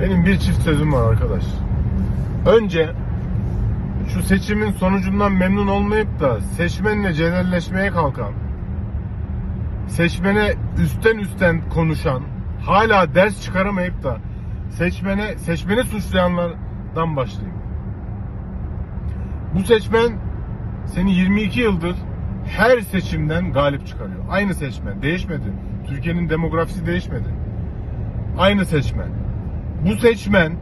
Benim bir çift sözüm var arkadaş. Önce şu seçimin sonucundan memnun olmayıp da seçmenle celalleşmeye kalkan, seçmene üstten üstten konuşan, hala ders çıkaramayıp da seçmene seçmeni suçlayanlardan başlayayım. Bu seçmen seni 22 yıldır her seçimden galip çıkarıyor. Aynı seçmen. Değişmedi. Türkiye'nin demografisi değişmedi. Aynı seçmen. Bu seçmen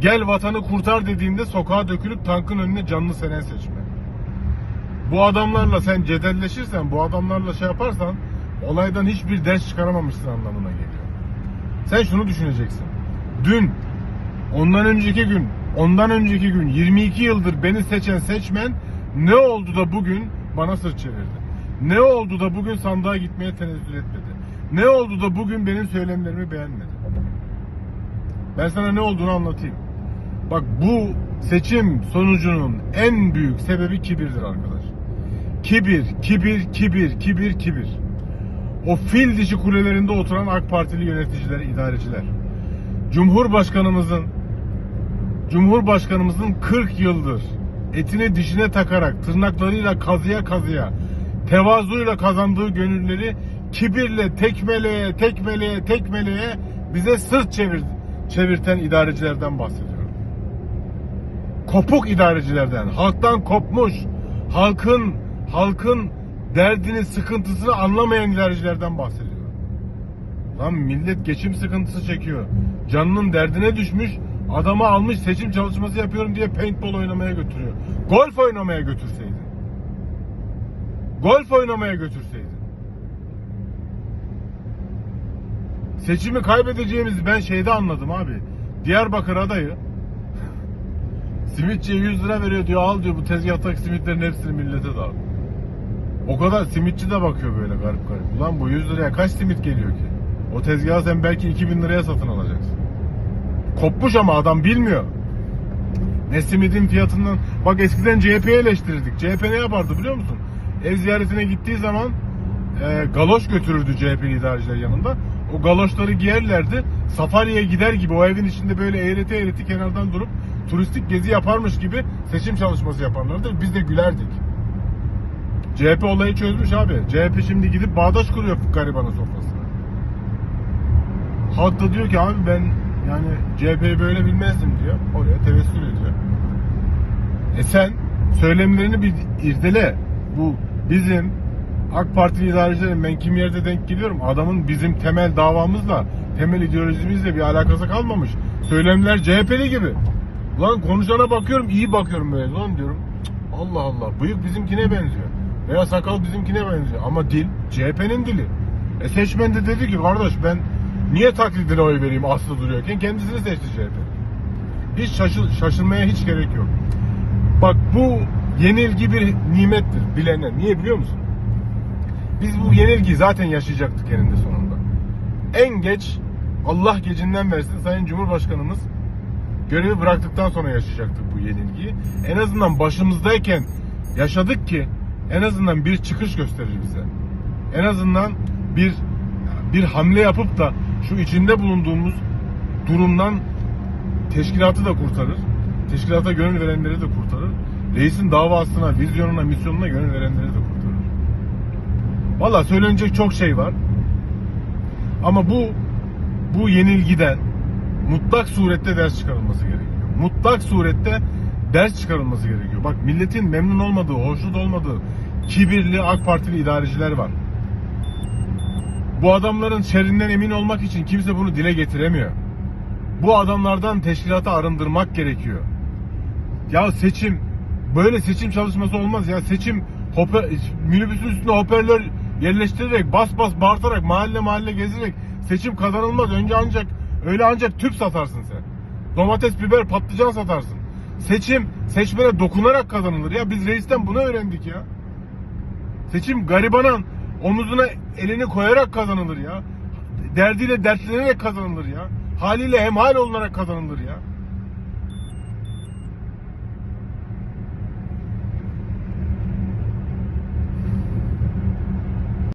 gel vatanı kurtar dediğinde sokağa dökülüp tankın önüne canlı senen seçmen. Bu adamlarla sen cedelleşirsen, bu adamlarla şey yaparsan olaydan hiçbir ders çıkaramamışsın anlamına geliyor. Sen şunu düşüneceksin. Dün, ondan önceki gün, ondan önceki gün 22 yıldır beni seçen seçmen ne oldu da bugün bana sırt çevirdi? Ne oldu da bugün sandığa gitmeye tenezzül etmedi? Ne oldu da bugün benim söylemlerimi beğenmedi? Ben sana ne olduğunu anlatayım. Bak bu seçim sonucunun en büyük sebebi kibirdir arkadaş. Kibir, kibir, kibir, kibir, kibir. O fil dişi kulelerinde oturan AK Partili yöneticiler, idareciler. Cumhurbaşkanımızın Cumhurbaşkanımızın 40 yıldır etini dişine takarak tırnaklarıyla kazıya kazıya tevazuyla kazandığı gönülleri kibirle tekmeleye tekmeleye tekmeleye bize sırt çevir, çevirten idarecilerden bahsediyorum. Kopuk idarecilerden, halktan kopmuş, halkın halkın derdini, sıkıntısını anlamayan idarecilerden bahsediyorum. Lan millet geçim sıkıntısı çekiyor. Canının derdine düşmüş. Adamı almış seçim çalışması yapıyorum diye paintball oynamaya götürüyor. Golf oynamaya götürseydin. Golf oynamaya götürseydin. Seçimi kaybedeceğimizi ben şeyde anladım abi. Diyarbakır adayı simitçiye 100 lira veriyor diyor al diyor bu tezgahtaki simitlerin hepsini millete dağıt. O kadar simitçi de bakıyor böyle garip garip. Ulan bu 100 liraya kaç simit geliyor ki? O tezgahı sen belki 2000 liraya satın alacaksın. Kopmuş ama adam bilmiyor. Ne simidin fiyatından... Bak eskiden CHP'yi eleştirirdik. CHP ne yapardı biliyor musun? Ev ziyaretine gittiği zaman e, galoş götürürdü CHP idareciler yanında. O galoşları giyerlerdi. Safari'ye gider gibi o evin içinde böyle eğreti eğreti kenardan durup turistik gezi yaparmış gibi seçim çalışması yaparlardı. Biz de gülerdik. CHP olayı çözmüş abi. CHP şimdi gidip bağdaş kuruyor garibanın sofrasına. Halk da diyor ki abi ben yani CHP'yi böyle bilmezdim diyor. Oraya tevessül ediyor. E sen söylemlerini bir irdele. Bu bizim AK Partili idarecilerin ben kim yerde denk geliyorum. Adamın bizim temel davamızla, temel ideolojimizle bir alakası kalmamış. Söylemler CHP'li gibi. Lan konuşana bakıyorum iyi bakıyorum böyle. Lan diyorum "Cık, Allah Allah bıyık bizimkine benziyor. Veya sakal bizimkine benziyor. Ama dil CHP'nin dili. E seçmen de dedi ki kardeş ben niye taklidine oy vereyim aslı duruyorken kendisini seçti CHP. Hiç şaşır, şaşırmaya hiç gerek yok. Bak bu yenilgi bir nimettir bilene. Niye biliyor musun? Biz bu yenilgiyi zaten yaşayacaktık eninde sonunda. En geç Allah gecinden versin Sayın Cumhurbaşkanımız görevi bıraktıktan sonra yaşayacaktık bu yenilgiyi. En azından başımızdayken yaşadık ki en azından bir çıkış gösterir bize. En azından bir bir hamle yapıp da şu içinde bulunduğumuz durumdan teşkilatı da kurtarır. Teşkilata gönül verenleri de kurtarır. Reisin davasına, vizyonuna, misyonuna gönül verenleri de kurtarır. Valla söylenecek çok şey var. Ama bu bu yenilgiden mutlak surette ders çıkarılması gerekiyor. Mutlak surette ders çıkarılması gerekiyor. Bak milletin memnun olmadığı, hoşnut olmadığı kibirli AK Partili idareciler var. Bu adamların şerrinden emin olmak için kimse bunu dile getiremiyor. Bu adamlardan teşkilatı arındırmak gerekiyor. Ya seçim böyle seçim çalışması olmaz ya. Seçim hoper, minibüsün üstüne hoparlör yerleştirerek bas bas bağırtarak mahalle mahalle gezerek seçim kazanılmaz. Önce ancak öyle ancak tüp satarsın sen. Domates, biber, patlıcan satarsın. Seçim seçmene dokunarak kazanılır ya. Biz reisten bunu öğrendik ya. Seçim garibanın omuzuna elini koyarak kazanılır ya. Derdiyle dertlenerek kazanılır ya. Haliyle hemhal olunarak kazanılır ya.